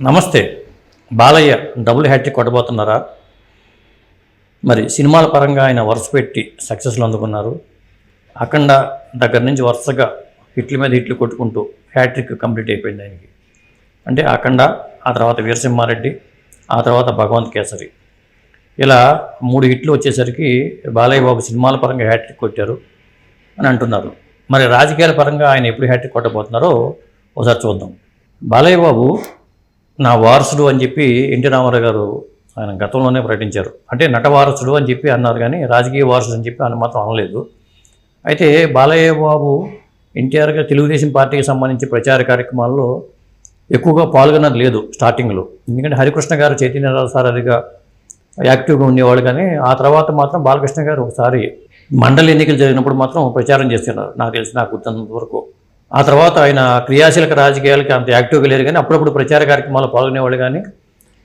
నమస్తే. Balayya double hattrick కొట్టబోతున్నారా? మరి సినిమాల పరంగా ఆయన వరుస పెట్టి సక్సెస్లు అందుకున్నారు. అఖండ దగ్గర నుంచి వరుసగా హిట్ల మీద హిట్లు కొట్టుకుంటూ హ్యాట్రిక్ కంప్లీట్ అయిపోయింది ఆయనకి. అంటే అఖండ ఆ తర్వాత వీరసింహారెడ్డి ఆ తర్వాత భగవంత్ కేసరి. ఇలా మూడు హిట్లు వచ్చేసరికి బాలయ్య బాబు సినిమాల పరంగా హ్యాట్రిక్ కొట్టారు అని అంటున్నారు. మరి రాజకీయాల పరంగా ఆయన ఎప్పుడు హ్యాట్రిక్ కొట్టబోతున్నారో ఒకసారి చూద్దాం. బాలయ్య బాబు నా వారసుడు అని చెప్పి ఎన్టీ రామారావు గారు ఆయన గతంలోనే ప్రకటించారు. అంటే నట వారసుడు అని చెప్పి అన్నారు కానీ రాజకీయ వారసుడు అని చెప్పి ఆయన మాత్రం అనలేదు. అయితే బాలయ్య బాబు ఎన్టీఆర్ గారు తెలుగుదేశం పార్టీకి సంబంధించి ప్రచార కార్యక్రమాల్లో ఎక్కువగా పాల్గొన్నది లేదు స్టార్టింగ్లో. ఎందుకంటే హరికృష్ణ గారు చైతన్యరావు సార్ అదిగా యాక్టివ్గా ఉండేవాళ్ళు కానీ ఆ తర్వాత మాత్రం బాలకృష్ణ గారు ఒకసారి మండలి ఎన్నికలు జరిగినప్పుడు మాత్రం ప్రచారం చేస్తున్నారు. నాకు తెలిసి నాకు గుర్తున్నంత వరకు. ఆ తర్వాత ఆయన క్రియాశీలక రాజకీయాలకి అంత యాక్టివ్గా లేరు కానీ అప్పుడప్పుడు ప్రచార కార్యక్రమాల్లో పాల్గొనేవాళ్ళు కానీ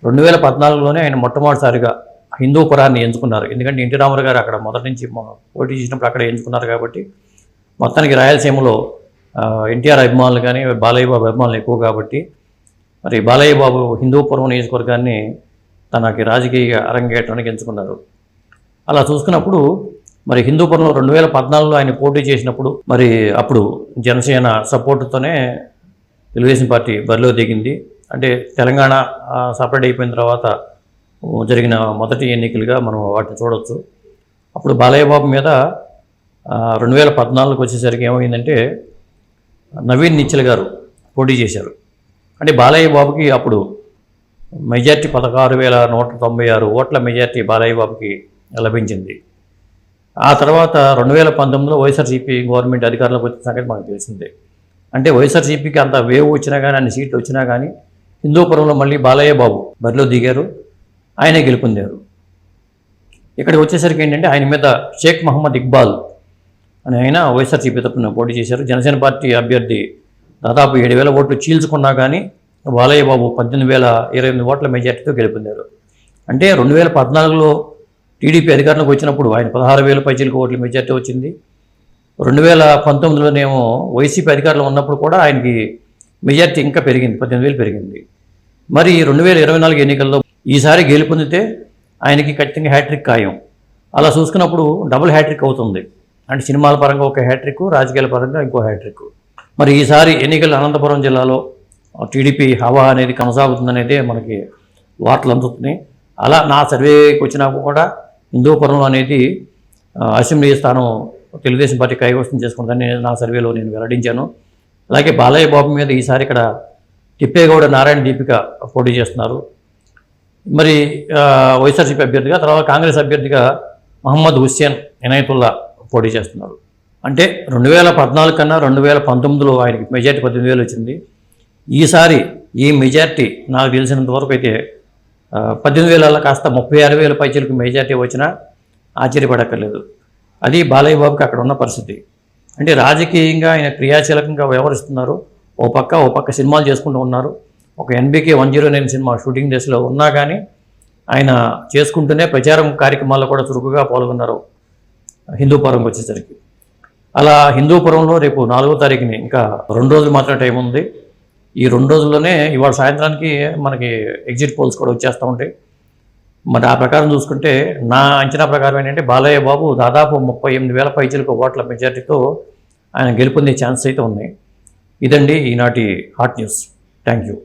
రెండు వేల పద్నాలుగులోనే ఆయన మొట్టమొదటిసారిగా హిందూ పురాన్ని ఎంచుకున్నారు. ఎందుకంటే ఎన్టీ రామారావు గారు అక్కడ మొదటి నుంచి పోటీ చేసినప్పుడు అక్కడ ఎంచుకున్నారు కాబట్టి మొత్తానికి రాయలసీమలో ఎన్టీఆర్ అభిమానులు కానీ బాలయ్య బాబు అభిమానులు ఎక్కువ కాబట్టి మరి బాలయ్య బాబు హిందూపురం నియోజకవర్గాన్ని తనకి రాజకీయ అరంగేయటానికి ఎంచుకున్నారు. అలా చూసుకున్నప్పుడు మరి హిందూపురంలో రెండు వేల పద్నాలుగులో ఆయన పోటీ చేసినప్పుడు మరి అప్పుడు జనసేన సపోర్టుతోనే తెలుగుదేశం పార్టీ బరిలో దిగింది. అంటే తెలంగాణ సపరేట్ అయిపోయిన తర్వాత జరిగిన మొదటి ఎన్నికలుగా మనం వాటిని చూడవచ్చు అప్పుడు బాలయ్య బాబు మీద రెండు వేల పద్నాలుగుకి వచ్చేసరికి ఏమైందంటే నవీన్ నిచ్చల్ గారు పోటీ చేశారు. అంటే బాలయ్య బాబుకి అప్పుడు మెజార్టీ పదహారు వేల నూట తొంభై ఆరు ఓట్ల మెజార్టీ బాలయ్య బాబుకి లభించింది. ఆ తర్వాత రెండు వేల పంతొమ్మిదిలో వైఎస్ఆర్సీపీ గవర్నమెంట్ అధికారంలోకి వచ్చిన సంగతి మనకు తెలిసిందే. అంటే వైఎస్ఆర్సీపీకి అంత వేవ్ వచ్చినా కానీ అన్ని సీట్లు వచ్చినా కానీ హిందూపురంలో మళ్ళీ బాలయ్య బాబు బరిలో దిగారు ఆయనే గెలుపొందారు. ఇక్కడికి వచ్చేసరికి ఏంటంటే ఆయన మీద షేక్ మహమ్మద్ ఇక్బాల్ అని ఆయన వైఎస్ఆర్సీపీ తప్పున పోటీ చేశారు. జనసేన పార్టీ అభ్యర్థి దాదాపు ఏడు వేల ఓట్లు చీల్చుకున్నా కానీ బాలయ్య బాబు పద్దెనిమిది వేల ఇరవై ఎనిమిది ఓట్ల మెజార్టీతో గెలుపొందారు. అంటే రెండు వేల పద్నాలుగులో టీడీపీ అధికారంలోకి వచ్చినప్పుడు ఆయన పదహారు వేల పైచీలకు ఓట్ల మెజార్టీ వచ్చింది. రెండు వేల పంతొమ్మిదిలోనేమో వైసీపీ అధికారంలో ఉన్నప్పుడు కూడా ఆయనకి మెజార్టీ ఇంకా పెరిగింది పద్దెనిమిది వేలు పెరిగింది. మరి రెండు వేల ఇరవై నాలుగు ఎన్నికల్లో ఈసారి గెలుపొందితే ఆయనకి ఖచ్చితంగా హ్యాట్రిక్ ఖాయం. అలా చూసుకున్నప్పుడు డబుల్ హ్యాట్రిక్ అవుతుంది. అంటే సినిమాల పరంగా ఒక హ్యాట్రిక్ రాజకీయాల పరంగా ఇంకో హ్యాట్రిక్. మరి ఈసారి ఎన్నికలు అనంతపురం జిల్లాలో టీడీపీ హవా అనేది కొనసాగుతుందనేదే మనకి వార్తలు అందుతున్నాయి. అలా నా సర్వేకి వచ్చినా కూడా హిందూపురం అనేది అసెంబ్లీ స్థానం తెలుగుదేశం పార్టీ కైవసం చేసుకుందని నా సర్వేలో నేను వెల్లడించాను. అలాగే బాలయ్య బాబు మీద ఈసారి ఇక్కడ తిప్పేగౌడ నారాయణ దీపిక పోటీ చేస్తున్నారు. మరి వైఎస్ఆర్సీపీ అభ్యర్థిగా తర్వాత కాంగ్రెస్ అభ్యర్థిగా మహమ్మద్ హుస్సేన్ ఇనాయతుల్లా పోటీ చేస్తున్నారు. అంటే రెండు వేల పద్నాలుగు కన్నా రెండు వేల పంతొమ్మిదిలో ఆయనకి మెజార్టీ పద్దెనిమిది వేలు వచ్చింది. ఈసారి ఈ మెజార్టీ నాకు తెలిసినంత వరకు అయితే పద్దెనిమిది వేల కాస్త ముప్పై ఆరు వేల పైచలకు మెజార్టీ వచ్చినా ఆశ్చర్యపడక్కర్లేదు. అది బాలయ్య బాబుకి అక్కడ ఉన్న పరిస్థితి. అంటే రాజకీయంగా ఆయన క్రియాశీలకంగా వ్యవహరిస్తున్నారు. ఓ పక్క ఓ పక్క సినిమాలు చేసుకుంటూ ఉన్నారు. ఒక NBK one zero nine cinema shooting డేస్లో ఉన్నా కానీ ఆయన చేసుకుంటూనే ప్రచారం కార్యక్రమాల్లో కూడా చురుకుగా పాల్గొన్నారు హిందూపురంకి వచ్చేసరికి. అలా హిందూపురంలో రేపు నాలుగో తారీఖుని ఇంకా రెండు రోజులు మాత్రమే టైం ఉంది. ఈ రెండు రోజుల్లోనే ఇవాళ సాయంత్రానికి మనకి ఎగ్జిట్ పోల్స్ కూడా వచ్చేస్తూ ఉంటాయి. మరి ఆ ప్రకారం చూసుకుంటే నా అంచనా ప్రకారం ఏంటంటే బాలయ్య బాబు దాదాపు ముప్పై ఎనిమిది వేల పైచలకు ఓట్ల మెజార్టీతో ఆయన గెలుపొందే ఛాన్స్ అయితే ఉన్నాయి. ఇదండి ఈనాటి హాట్ న్యూస్ థ్యాంక్ యూ